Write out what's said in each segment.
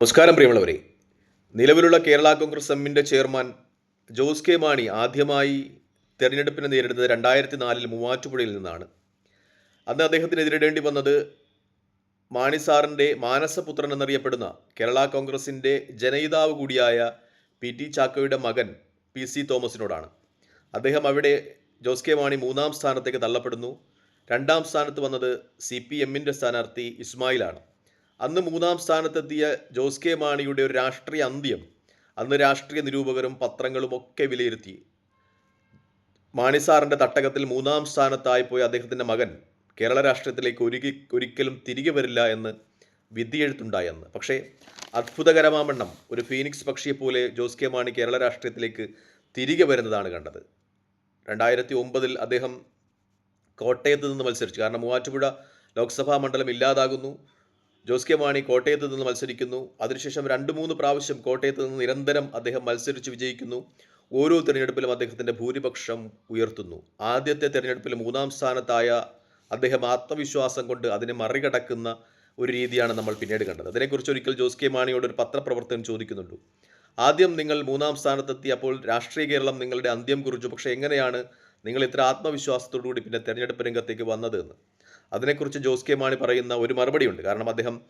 നമസ്കാരം പ്രിയമുള്ളവരെ. നിലവിലുള്ള കേരള കോൺഗ്രസ് എമ്മിന്റെ ചെയർമാൻ ജോസ് കെ മാണി ആദ്യമായി തെരഞ്ഞെടുപ്പിനെ നേരിടുന്നത് രണ്ടായിരത്തി നാലിൽ മൂവാറ്റുപുഴയിൽ നിന്നാണ്. അന്ന് അദ്ദേഹത്തിന് എതിരിടേണ്ടി വന്നത് മാണി സാറിന്റെ മാനസപുത്രൻ എന്നറിയപ്പെടുന്ന കേരള കോൺഗ്രസിന്റെ ജനയിതാവ് കൂടിയായ പി ടി ചാക്കോയുടെ മകൻ പി സി തോമസിനോടാണ്. അദ്ദേഹം അവിടെ ജോസ് കെ മാണി മൂന്നാം സ്ഥാനത്തേക്ക് തള്ളപ്പെടുന്നു. രണ്ടാം സ്ഥാനത്ത് വന്നത് സി പി എമ്മിന്റെ സ്ഥാനാർത്ഥി ഇസ്മായിലാണ്. അന്ന് മൂന്നാം സ്ഥാനത്തെത്തിയ ജോസ് കെ മാണിയുടെ ഒരു രാഷ്ട്രീയ അന്ത്യം അന്ന് രാഷ്ട്രീയ നിരൂപകരും പത്രങ്ങളും ഒക്കെ വിലയിരുത്തി. മാണി സാറിന്റെ തട്ടകത്തിൽ മൂന്നാം സ്ഥാനത്തായി പോയ അദ്ദേഹത്തിന്റെ മകൻ കേരള രാഷ്ട്രീയത്തിലേക്ക് ഒരുക്കി ഒരിക്കലും തിരികെ വരില്ല എന്ന് വിധിയെഴുത്തുണ്ടായെന്ന് പക്ഷേ അത്ഭുതകരമാമണ്ണം ഒരു ഫീനിക്സ് പക്ഷിയെപ്പോലെ ജോസ് കെ മാണി കേരള രാഷ്ട്രീയത്തിലേക്ക് തിരികെ വരുന്നതാണ് കണ്ടത്. രണ്ടായിരത്തി ഒമ്പതിൽ അദ്ദേഹം കോട്ടയത്ത് നിന്ന് മത്സരിച്ചു. കാരണം മൂവാറ്റുപുഴ ലോക്സഭാ മണ്ഡലം ഇല്ലാതാകുന്നു. ജോസ് കെ മാണി കോട്ടയത്ത് നിന്ന് മത്സരിക്കുന്നു. അതിനുശേഷം രണ്ട് മൂന്ന് പ്രാവശ്യം കോട്ടയത്ത് നിന്ന് നിരന്തരം അദ്ദേഹം മത്സരിച്ച് വിജയിക്കുന്നു. ഓരോ തിരഞ്ഞെടുപ്പിലും അദ്ദേഹത്തിന്റെ ഭൂരിപക്ഷം ഉയർത്തുന്നു. ആദ്യത്തെ തിരഞ്ഞെടുപ്പിൽ മൂന്നാം സ്ഥാനത്തായ അദ്ദേഹം ആത്മവിശ്വാസം കൊണ്ട് അതിനെ മറികടക്കുന്ന ഒരു രീതിയാണ് നമ്മൾ പിന്നീട് കണ്ടത്. അതിനെക്കുറിച്ച് ഒരിക്കൽ ജോസ് കെ മാണിയോട് ഒരു പത്രപ്രവർത്തകൻ ചോദിക്കുന്നുണ്ട്. ആദ്യം നിങ്ങൾ മൂന്നാം സ്ഥാനത്തെത്തിയപ്പോൾ രാഷ്ട്രീയ കേരളം നിങ്ങളുടെ അന്ത്യം കുറിച്ചു. പക്ഷേ എങ്ങനെയാണ് നിങ്ങൾ ഇത്ര ആത്മവിശ്വാസത്തോടു കൂടി പിന്നെ തെരഞ്ഞെടുപ്പ് രംഗത്തേക്ക് വന്നത്? എന്ന്. അതിനെക്കുറിച്ച് ജോസ് കെ മാണി പറയുന്ന ഒരു മറുപടിയുണ്ട്. കാരണം അദ്ദേഹം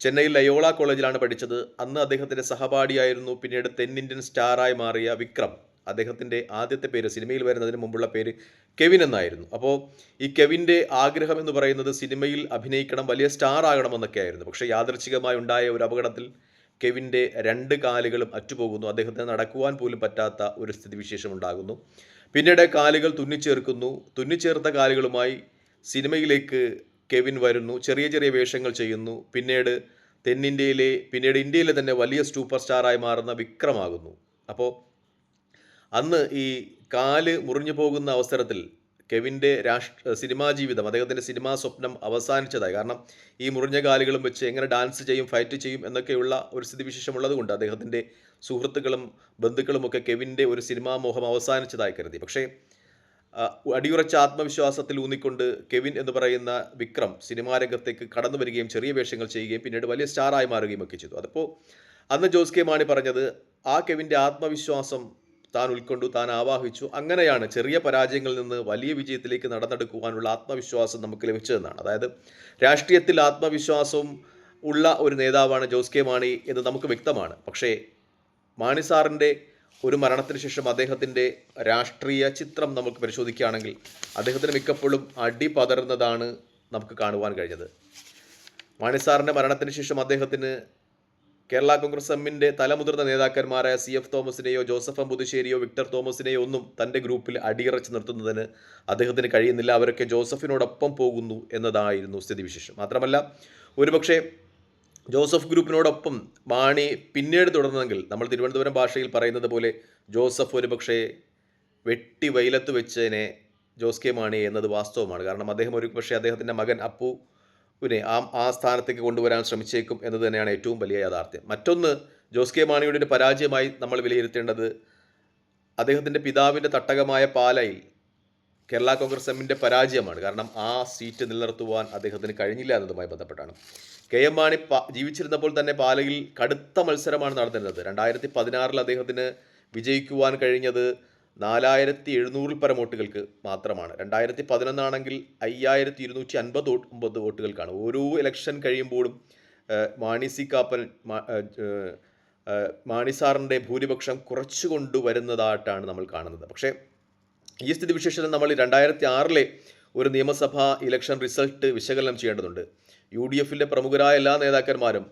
ചെന്നൈയിൽ ലയോള കോളേജിലാണ് പഠിച്ചത്. അന്ന് അദ്ദേഹത്തിന്റെ സഹപാഠിയായിരുന്നു പിന്നീട് തെന്നിന്ത്യൻ സ്റ്റാറായി മാറിയ വിക്രം. അദ്ദേഹത്തിന്റെ ആദ്യത്തെ പേര് സിനിമയിൽ വരുന്നതിന് മുമ്പുള്ള പേര് കെവിൻ എന്നായിരുന്നു. അപ്പോൾ ഈ കെവിന്റെ ആഗ്രഹം എന്ന് പറയുന്നത് സിനിമയിൽ അഭിനയിക്കണം വലിയ സ്റ്റാർ ആകണമെന്നൊക്കെ ആയിരുന്നു. പക്ഷേ യാദർച്ഛികമായി ഉണ്ടായ ഒരു അപകടത്തിൽ കെവിന്റെ രണ്ട് കാലുകളും അറ്റുപോകുന്നു. അദ്ദേഹത്തിന് നടക്കുവാൻ പോലും പറ്റാത്ത ഒരു സ്ഥിതിവിശേഷം ഉണ്ടാകുന്നു. പിന്നീട് കാലുകൾ തുന്നിച്ചേർക്കുന്നു. തുന്നിച്ചേർത്ത കാലുകളുമായി സിനിമയിലേക്ക് കെവിൻ വരുന്നു. ചെറിയ ചെറിയ വേഷങ്ങൾ ചെയ്യുന്നു. പിന്നീട് തെന്നിന്ത്യയിലെ പിന്നീട് ഇന്ത്യയിലെ തന്നെ വലിയ സൂപ്പർ സ്റ്റാറായി മാറുന്ന വിക്രമാകുന്നു. അപ്പോൾ അന്ന് ഈ കാൽ മുറിഞ്ഞു പോകുന്ന അവസരത്തിൽ കെവിന്റെ രാഷ്ട്ര സിനിമാ ജീവിതം അദ്ദേഹത്തിന്റെ സിനിമാ സ്വപ്നം അവസാനിച്ചതായി. കാരണം ഈ മുറിഞ്ഞ കാലുകളും വെച്ച് എങ്ങനെ ഡാൻസ് ചെയ്യും ഫൈറ്റ് ചെയ്യും എന്നൊക്കെയുള്ള ഒരു സ്ഥിതിവിശേഷം ഉള്ളതുകൊണ്ട് അദ്ദേഹത്തിന്റെ സുഹൃത്തുക്കളും ബന്ധുക്കളുമൊക്കെ കെവിന്റെ ഒരു സിനിമാ മോഹം അവസാനിച്ചതായി കരുതി. പക്ഷേ അടിയുറച്ച ആത്മവിശ്വാസത്തിൽ ഊന്നിക്കൊണ്ട് കെവിൻ എന്ന് പറയുന്ന വിക്രം സിനിമാ രംഗത്തേക്ക് കടന്നു വരികയും ചെറിയ വേഷങ്ങൾ ചെയ്യുകയും പിന്നീട് വലിയ സ്റ്റാറായി മാറുകയും ഒക്കെ ചെയ്തു. അതിപ്പോൾ അന്ന് ജോസ് കെ മാണി പറഞ്ഞത് ആ കെവിന്റെ ആത്മവിശ്വാസം താൻ ഉൾക്കൊണ്ടു താൻ ആവാഹിച്ചു. അങ്ങനെയാണ് ചെറിയ പരാജയങ്ങളിൽ നിന്ന് വലിയ വിജയത്തിലേക്ക് നടന്നെടുക്കുവാനുള്ള ആത്മവിശ്വാസം നമുക്ക് ലഭിച്ചതെന്നാണ്. അതായത് രാഷ്ട്രീയത്തിൽ ആത്മവിശ്വാസവും ഉള്ള ഒരു നേതാവാണ് ജോസ് കെ മാണി എന്ന് നമുക്ക് വ്യക്തമാണ്. പക്ഷേ മാണി സാറിന്റെ ഒരു മരണത്തിന് ശേഷം അദ്ദേഹത്തിന്റെ രാഷ്ട്രീയ ചിത്രം നമുക്ക് പരിശോധിക്കുകയാണെങ്കിൽ അദ്ദേഹത്തിന് മിക്കപ്പോഴും അടി പതറുന്നതാണ് നമുക്ക് കാണുവാൻ കഴിഞ്ഞത്. മാണി സാറിന്റെ മരണത്തിന് ശേഷം അദ്ദേഹത്തിന് കേരള കോൺഗ്രസ് എമ്മിന്റെ തലമുതിർന്ന നേതാക്കന്മാരായ സി എഫ് തോമസിനെയോ ജോസഫ് അമ്പുതുശ്ശേരിയോ വിക്ടർ തോമസിനെയോ ഒന്നും തന്റെ ഗ്രൂപ്പിൽ അടിയറച്ച് നിർത്തുന്നതിന് അദ്ദേഹത്തിന് കഴിയുന്നില്ല. അവരൊക്കെ ജോസഫിനോടൊപ്പം പോകുന്നു എന്നതായിരുന്നു സ്ഥിതിവിശേഷം. മാത്രമല്ല ഒരുപക്ഷെ ജോസഫ് ഗ്രൂപ്പിനോടൊപ്പം മാണി പിന്നീട് തുടർന്നെങ്കിൽ നമ്മൾ തിരുവനന്തപുരം ഭാഷയിൽ പറയുന്നത് പോലെ ജോസഫ് ഒരുപക്ഷെ വെട്ടി വെയിലത്ത് വെച്ചതിനെ ജോസ് കെ മാണി എന്നത് വാസ്തവമാണ്. കാരണം അദ്ദേഹം ഒരു പക്ഷേ അദ്ദേഹത്തിന്റെ മകൻ അപ്പുവിനെ ആ ആ സ്ഥാനത്തേക്ക് കൊണ്ടുവരാൻ ശ്രമിച്ചേക്കും എന്നത് തന്നെയാണ് ഏറ്റവും വലിയ യാഥാർത്ഥ്യം. മറ്റൊന്ന് ജോസ് കെ മാണിയുടെ ഒരു പരാജയമായി നമ്മൾ വിലയിരുത്തേണ്ടത് അദ്ദേഹത്തിന്റെ പിതാവിന്റെ തട്ടകമായ പാലയിൽ കേരള കോൺഗ്രസ് എമ്മിന്റെ പരാജയമാണ്. കാരണം ആ സീറ്റ് നിലനിർത്തുവാൻ അദ്ദേഹത്തിന് കഴിഞ്ഞില്ല എന്നതുമായി ബന്ധപ്പെട്ടാണ്. കെ എം മാണി ജീവിച്ചിരുന്നപ്പോൾ തന്നെ പാലയിൽ കടുത്ത മത്സരമാണ് നടന്നിരുന്നത്. രണ്ടായിരത്തി പതിനാറിൽ അദ്ദേഹത്തിന് വിജയിക്കുവാൻ കഴിഞ്ഞത് നാലായിരത്തി എഴുന്നൂറിൽ പരം വോട്ടുകൾക്ക് മാത്രമാണ്. രണ്ടായിരത്തി പതിനൊന്നാണെങ്കിൽ അയ്യായിരത്തി ഇരുന്നൂറ്റി അൻപത് ഒമ്പത് വോട്ടുകൾക്കാണ്. ഓരോ ഇലക്ഷൻ കഴിയുമ്പോഴും മാണി സി കാപ്പൻ മാണി സാറിന്റെ ഭൂരിപക്ഷം കുറച്ചു കൊണ്ടുവരുന്നതായിട്ടാണ് നമ്മൾ കാണുന്നത്. പക്ഷേ ഈ സ്ഥിതിവിശേഷത്തിൽ നമ്മൾ രണ്ടായിരത്തി ആറിലെ ഒരു നിയമസഭാ ഇലക്ഷൻ റിസൾട്ട് വിശകലനം ചെയ്യേണ്ടതുണ്ട്. യു ഡി എഫിന്റെ പ്രമുഖരായ എല്ലാ നേതാക്കന്മാരും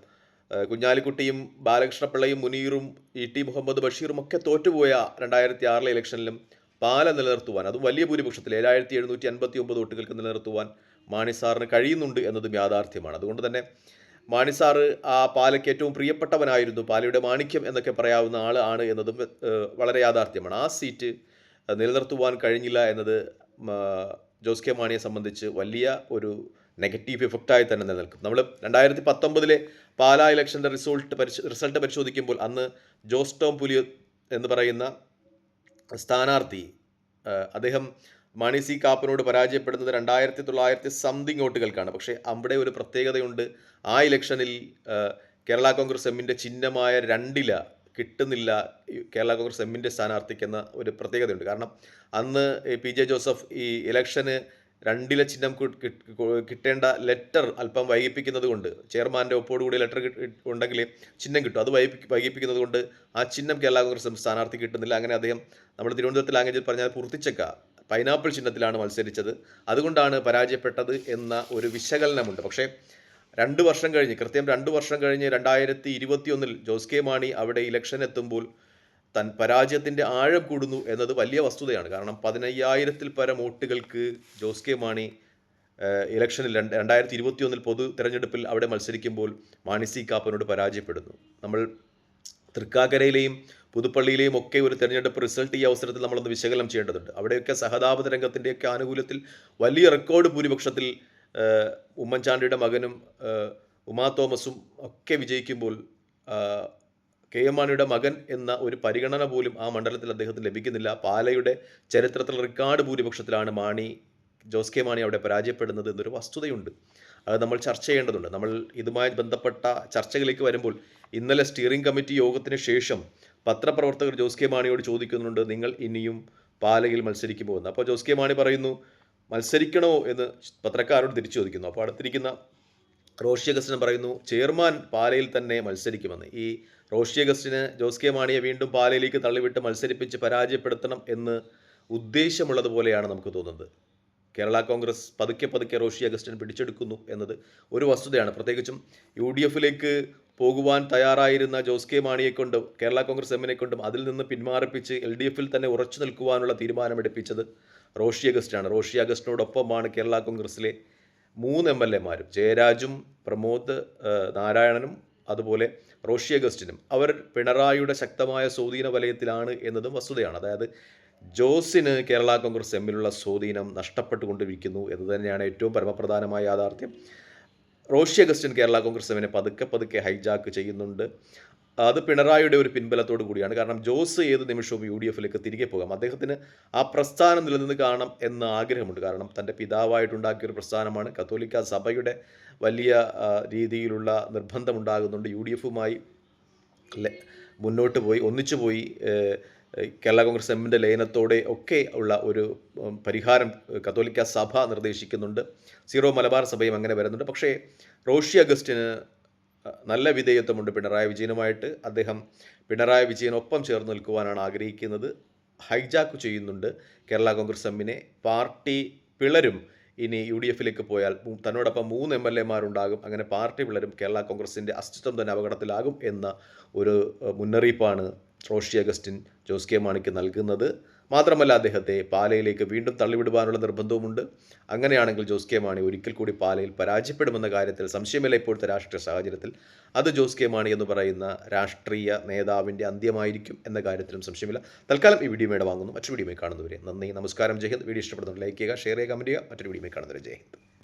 കുഞ്ഞാലിക്കുട്ടിയും ബാലകൃഷ്ണപിള്ളയും മുനീറും ഇ ടി മുഹമ്മദ് ബഷീറും ഒക്കെ തോറ്റുപോയ രണ്ടായിരത്തി ആറിലെ ഇലക്ഷനിലും പാല നിലനിർത്തുവാൻ അതും വലിയ ഭൂരിപക്ഷത്തിൽ ഏഴായിരത്തി എഴുന്നൂറ്റി അൻപത്തി ഒമ്പത് വോട്ടുകൾക്ക് നിലനിർത്തുവാൻ മാണി സാറിന് കഴിയുന്നുണ്ട് എന്നതും യാഥാർത്ഥ്യമാണ്. അതുകൊണ്ട് തന്നെ മാണി സാറ് ആ പാലയ്ക്ക് ഏറ്റവും പ്രിയപ്പെട്ടവനായിരുന്നു പാലയുടെ മാണിക്യം എന്നൊക്കെ പറയാവുന്ന ആൾ ആണ് എന്നതും വളരെ യാഥാർത്ഥ്യമാണ്. ആ സീറ്റ് നിലനിർത്തുവാൻ കഴിഞ്ഞില്ല എന്നത് ജോസ് കെ മാണിയെ സംബന്ധിച്ച് വലിയ ഒരു നെഗറ്റീവ് ഇഫക്റ്റായി തന്നെ നിലനിൽക്കും. നമ്മൾ രണ്ടായിരത്തി പത്തൊമ്പതിലെ പാലാ ഇലക്ഷന്റെ റിസൾട്ട് പരിശോ റിസൾട്ട് പരിശോധിക്കുമ്പോൾ അന്ന് ജോസ് ടോം പുലിയ എന്ന് പറയുന്ന സ്ഥാനാർത്ഥി അദ്ദേഹം മണി സി കാപ്പനോട് പരാജയപ്പെടുന്നത് രണ്ടായിരത്തി തൊള്ളായിരത്തി സംതിങ് വോട്ടുകൾക്കാണ്. പക്ഷേ അവിടെ ഒരു പ്രത്യേകതയുണ്ട്. ആ ഇലക്ഷനിൽ കേരള കോൺഗ്രസ് എമ്മിന്റെ ചിഹ്നമായ രണ്ടില കിട്ടുന്നില്ല. കേരള കോൺഗ്രസ് എമ്മിന്റെ സ്ഥാനാർത്ഥിക്ക് എന്ന ഒരു പ്രത്യേകതയുണ്ട്. കാരണം അന്ന് പി ജെ ജോസഫ് ഈ ഇലക്ഷന് രണ്ടില ചിഹ്നം കിട്ടേണ്ട ലെറ്റർ അല്പം വൈകിപ്പിക്കുന്നത് കൊണ്ട് ചെയർമാന്റെ ഒപ്പോടുകൂടി ലെറ്റർ ഉണ്ടെങ്കിൽ ചിഹ്നം കിട്ടും. അത് വൈകി വൈകിപ്പിക്കുന്നത് കൊണ്ട് ആ ചിഹ്നം കേരള കോൺഗ്രസ് സ്ഥാനാർത്ഥി കിട്ടുന്നില്ല. അങ്ങനെ അദ്ദേഹം നമ്മൾ തിരുവനന്തപുരത്ത് ലാംഗ്വേജിൽ പറഞ്ഞാൽ പൂർത്തിച്ചക്ക പൈനാപ്പിൾ ചിഹ്നത്തിലാണ് മത്സരിച്ചത്. അതുകൊണ്ടാണ് പരാജയപ്പെട്ടത് എന്ന ഒരു വിശകലനമുണ്ട്. പക്ഷേ രണ്ട് വർഷം കഴിഞ്ഞ് കൃത്യം രണ്ട് വർഷം കഴിഞ്ഞ് രണ്ടായിരത്തി ഇരുപത്തിയൊന്നിൽ ജോസ് കെ മാണി അവിടെ ഇലക്ഷൻ എത്തുമ്പോൾ തൻ പരാജയത്തിന്റെ ആഴം കൂടുന്നു എന്നത് വലിയ വസ്തുതയാണ്. കാരണം പതിനയ്യായിരത്തിൽ പരം വോട്ടുകൾക്ക് ജോസ് കെ മാണി ഇലക്ഷനിൽ രണ്ട് രണ്ടായിരത്തി ഇരുപത്തിയൊന്നിൽ പൊതു തിരഞ്ഞെടുപ്പിൽ അവിടെ മത്സരിക്കുമ്പോൾ മാണി സി കാപ്പനോട് പരാജയപ്പെടുന്നു. നമ്മൾ തൃക്കാക്കരയിലെയും പുതുപ്പള്ളിയിലെയും ഒക്കെ ഒരു തിരഞ്ഞെടുപ്പ് റിസൾട്ട് ഈ അവസരത്തിൽ നമ്മളൊന്ന് വിശകലനം ചെയ്യേണ്ടതുണ്ട്. അവിടെയൊക്കെ സഹതാപ രംഗത്തിന്റെയൊക്കെ ആനുകൂല്യത്തിൽ വലിയ റെക്കോർഡ് ഭൂരിപക്ഷത്തിൽ ഉമ്മൻചാണ്ടിയുടെ മകനും ഉമാ തോമസും ഒക്കെ വിജയിക്കുമ്പോൾ കെ എം മാണിയുടെ മകൻ എന്ന ഒരു പരിഗണന പോലും ആ മണ്ഡലത്തിൽ അദ്ദേഹത്തിന് ലഭിക്കുന്നില്ല. പാലയുടെ ചരിത്രത്തിൽ റെക്കോർഡ് ഭൂരിപക്ഷത്തിലാണ് മാണി ജോസ് കെ മാണി അവിടെ പരാജയപ്പെടുന്നത് എന്നൊരു വസ്തുതയുണ്ട്. അത് നമ്മൾ ചർച്ച ചെയ്യേണ്ടതുണ്ട്. നമ്മൾ ഇതുമായി ബന്ധപ്പെട്ട ചർച്ചകളിലേക്ക് വരുമ്പോൾ ഇന്നലെ സ്റ്റിയറിംഗ് കമ്മിറ്റി യോഗത്തിന് ശേഷം പത്രപ്രവർത്തകർ ജോസ് കെ മാണിയോട് ചോദിക്കുന്നുണ്ട് നിങ്ങൾ ഇനിയും പാലയിൽ മത്സരിക്കുമോ? എന്ന്. അപ്പോൾ ജോസ് കെ മാണി പറയുന്നു മത്സരിക്കണോ എന്ന് പത്രക്കാരോട് തിരിച്ചു ചോദിക്കുന്നു. അപ്പോൾ അടുത്തിരിക്കുന്ന റോഷി അഗസ്റ്റിനെ പറയുന്നു ചെയർമാൻ പാലയിൽ തന്നെ മത്സരിക്കുമെന്ന്. ഈ റോഷി അഗസ്റ്റിന് ജോസ് കെ മാണിയെ വീണ്ടും പാലയിലേക്ക് തള്ളിവിട്ട് മത്സരിപ്പിച്ച് പരാജയപ്പെടുത്തണം എന്ന് ഉദ്ദേശമുള്ളതുപോലെയാണ് നമുക്ക് തോന്നുന്നത്. കേരള കോൺഗ്രസ് പതുക്കെ പതുക്കെ റോഷി അഗസ്റ്റിൻ പിടിച്ചെടുക്കുന്നു എന്നത് ഒരു വസ്തുതയാണ്. പ്രത്യേകിച്ചും യു ഡി എഫിലേക്ക് പോകുവാൻ തയ്യാറായിരുന്ന ജോസ് കെ മാണിയെക്കൊണ്ടും കേരള കോൺഗ്രസ് എമ്മിനെ കൊണ്ടും അതിൽ നിന്ന് പിന്മാറിപ്പിച്ച് എൽ ഡി എഫിൽ തന്നെ ഉറച്ചു നിൽക്കുവാനുള്ള തീരുമാനമെടുപ്പിച്ചത് റോഷി അഗസ്റ്റാണ് റോഷി അഗസ്റ്റിനോടൊപ്പമാണ് കേരള കോൺഗ്രസിലെ മൂന്ന് എം എൽ എമാരും. ജയരാജും പ്രമോദ് നാരായണനും അതുപോലെ റോഷി അഗസ്റ്റിനും. അവർ പിണറായിയുടെ ശക്തമായ സ്വാധീന വലയത്തിലാണ് എന്നതും വസ്തുതയാണ്. അതായത് ജോസിന് കേരള കോൺഗ്രസ് എമ്മിലുള്ള സ്വാധീനം നഷ്ടപ്പെട്ടുകൊണ്ടിരിക്കുന്നു എന്ന് തന്നെയാണ് ഏറ്റവും പരമപ്രധാനമായ യാഥാർത്ഥ്യം. റോഷി അഗസ്റ്റിൻ കേരള കോൺഗ്രസ് എമ്മിനെ പതുക്കെ പതുക്കെ ഹൈജാക്ക് ചെയ്യുന്നുണ്ട്. അത് പിണറായിയുടെ ഒരു പിൻബലത്തോടു കൂടിയാണ്. കാരണം ജോസ് ഏത് നിമിഷവും യു ഡി എഫിലേക്ക് തിരികെ പോകാം. അദ്ദേഹത്തിന് ആ പ്രസ്ഥാനം നിലനിന്ന് കാണണം എന്ന ആഗ്രഹമുണ്ട്. കാരണം തന്റെ പിതാവായിട്ടുണ്ടാക്കിയ ഒരു പ്രസ്ഥാനമാണ്. കത്തോലിക്ക സഭയുടെ വലിയ രീതിയിലുള്ള നിർബന്ധമുണ്ടാകുന്നുണ്ട് യു ഡി എഫുമായി മുന്നോട്ട് പോയി ഒന്നിച്ചു പോയി കേരള കോൺഗ്രസ് എമ്മിന്റെ ലയനത്തോടെ ഒക്കെ ഉള്ള ഒരു പരിഹാരം കത്തോലിക്ക സഭ നിർദ്ദേശിക്കുന്നുണ്ട്. സീറോ മലബാർ സഭയും അങ്ങനെ വരുന്നുണ്ട്. പക്ഷേ റോഷി അഗസ്റ്റിന് നല്ല വിധേയത്വമുണ്ട് പിണറായി വിജയനുമായിട്ട്. അദ്ദേഹം പിണറായി വിജയനൊപ്പം ചേർന്ന് നിൽക്കുവാനാണ് ആഗ്രഹിക്കുന്നത്. ഹൈജാക്ക് ചെയ്യുന്നുണ്ട് കേരള കോൺഗ്രസ് എമ്മിനെ. പാർട്ടി പിളരും. ഇനി യു ഡി എഫിലേക്ക് പോയാൽ തന്നോടൊപ്പം മൂന്ന് എം എൽ എമാരുണ്ടാകും. അങ്ങനെ പാർട്ടി പിളരും കേരള കോൺഗ്രസിന്റെ അസ്തിത്വം തന്നെ അപകടത്തിലാകും എന്ന ഒരു മുന്നറിയിപ്പാണ് റോഷി അഗസ്റ്റിൻ ജോസ് കെ മാണിക്ക് നൽകുന്നത്. മാത്രമല്ല അദ്ദേഹത്തെ പാലയിലേക്ക് വീണ്ടും തള്ളിവിടുവാനുള്ള നിർബന്ധവുമുണ്ട്. അങ്ങനെയാണെങ്കിൽ ജോസ് കെ മാണി ഒരിക്കൽ കൂടി പാലയിൽ പരാജയപ്പെടുമെന്ന കാര്യത്തിൽ സംശയമില്ല ഇപ്പോഴത്തെ രാഷ്ട്രീയ സാഹചര്യത്തിൽ. അത് ജോസ് കെ മാണി എന്ന് പറയുന്ന രാഷ്ട്രീയ നേതാവിന്റെ അന്ത്യമായിരിക്കും എന്ന കാര്യത്തിലും സംശയമില്ല. തൽക്കാലം ഈ വീഡിയോ മേടെ വാങ്ങുന്നു. മറ്റൊരു വീഡിയോ കാണുന്നവരെ നന്ദി നമസ്കാരം ജയ് ഹിന്ദ്. വീഡിയോ ഇഷ്ടപ്പെടുന്നു ലൈക്ക് ചെയ്യുക ഷെയർ ചെയ്യുക കമന്റ് ചെയ്യുക. മറ്റൊരു വീഡിയോ കാണുന്നവരെ ജയ് ഹിന്ദ്.